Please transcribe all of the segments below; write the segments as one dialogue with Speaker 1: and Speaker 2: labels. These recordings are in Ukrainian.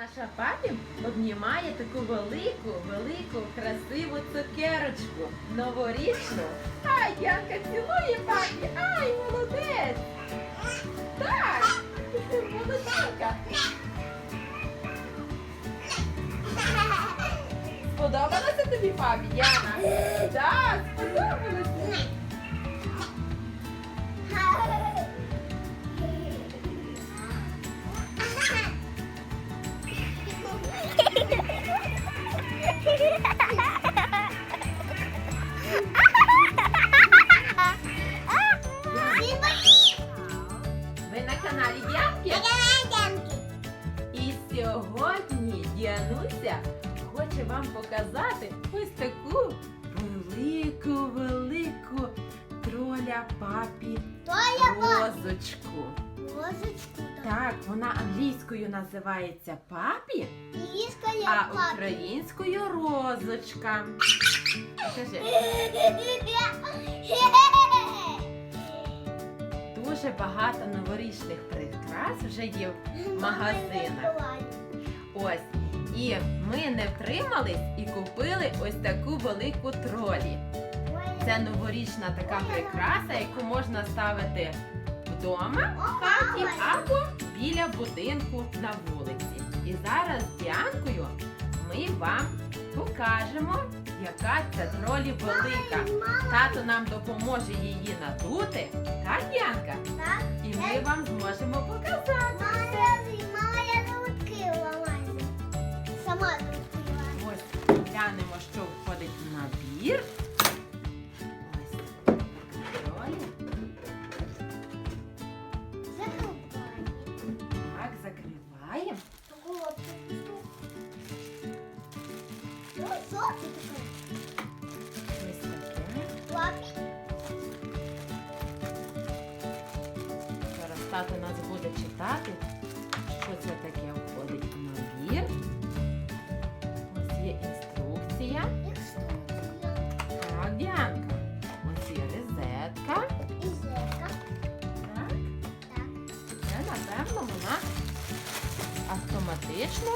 Speaker 1: Наша папі обнімає таку велику, велику, красиву цукерочку. Новорічну. Ай, Янка цілує папі. Ай, молодець. Так, ти молодчинка. Сподобалося тобі папі, Яна? Так, сподобалося. Діануся хоче вам показати ось таку велику, велику троля папі розочку. Розочку, Так, вона англійською називається папі, а українською розочка. Скажи, дуже багато новорічних прикрас вже є в магазинах. Ось. І ми не втримались і купили ось таку велику тролі. Це новорічна така прикраса, яку можна ставити вдома в хаті або біля будинку на вулиці. І зараз з Діанкою ми вам покажемо, яка ця тролі велика. Тато нам допоможе її надути, так, Діанка? І ми вам зможемо показати. Ось таке. Зараз тато нас буде читати, що це таке входить в набір. Ось є інструкція. Так, Діанка. Ось є розетка. Так. Це, напевно, вона автоматично,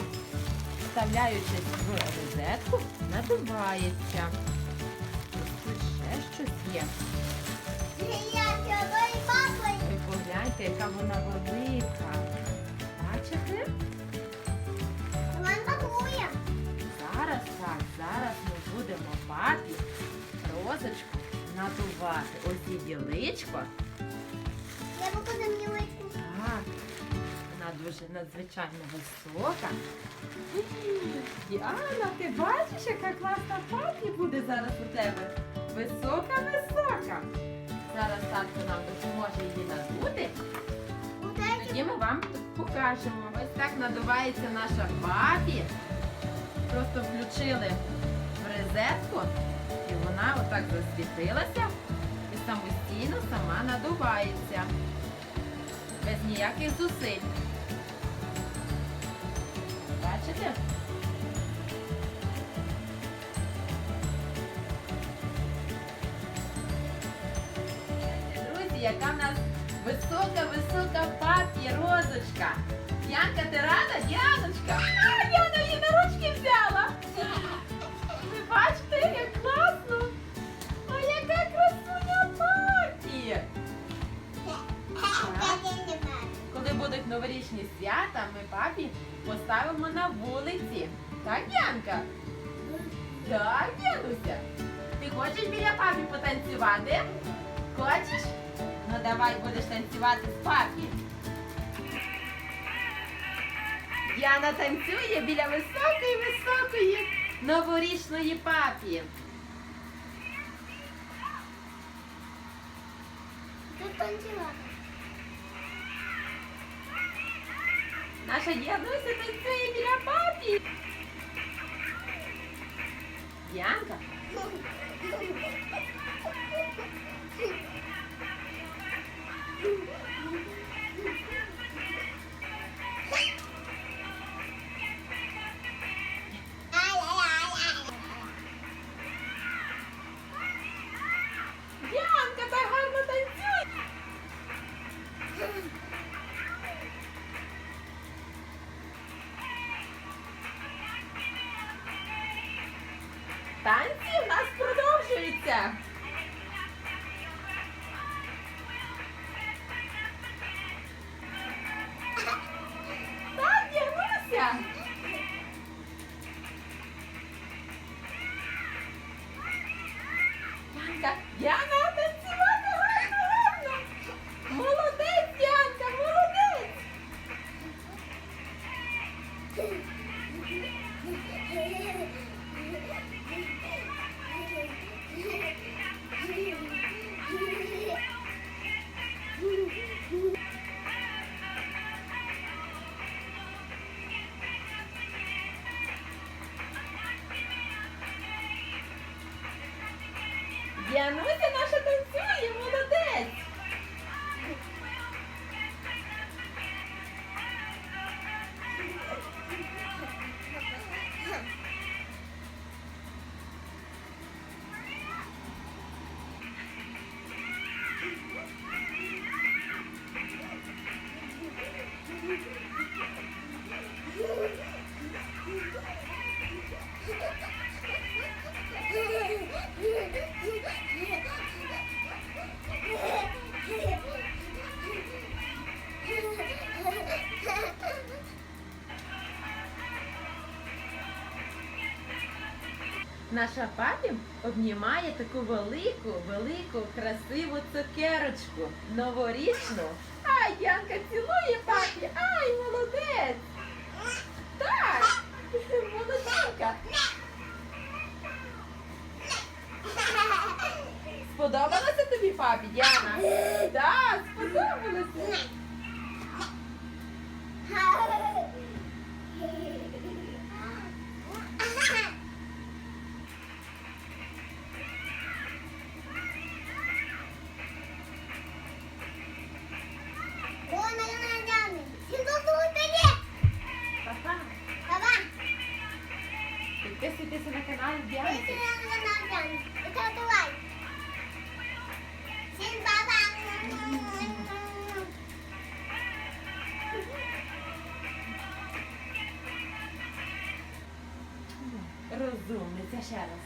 Speaker 1: вставляючись в розетку, надувається. Тут ще щось є. Ви погляньте, яка вона велика. Бачите? Зараз так, зараз ми будемо папі розочку надувати. Ось і діличко. Дуже надзвичайно висока. Діана, ти бачиш, яка класна папі буде зараз у тебе? Висока-висока. Зараз татко нам допоможе її надути. Тоді ми вам покажемо. Ось так надувається наша папі. Просто включили в розетку і вона отак засвітилася і самостійно сама надувається. Без ніяких зусиль. Бачите? Друзі, яка в нас висока-висока папі розочка. Янка, ти рада? Яночка? А, Яна її на ручки взяла. Новорічні свята, ми папі поставимо на вулиці. Так, Янка? Так, Януся. Ти хочеш біля папі потанцювати? Хочеш? Ну давай будеш танцювати з папі. Яна танцює біля високої високої новорічної папі. Наша Януся танцює біля папі. Янка, Янка, на танцювати гарно, гарно. Януся наша танцює, Наша папі обнімає таку велику, велику, красиву цукерочку, новорічну. Ай, Янка цілує папі. Ай, молодець. Так, молоденька. Сподобалося тобі, папі, Діана? Так, сподобалося. Esse não é canal indiano. Esse não canal indiano. Like. Sim, babá. Розумниця ще раз.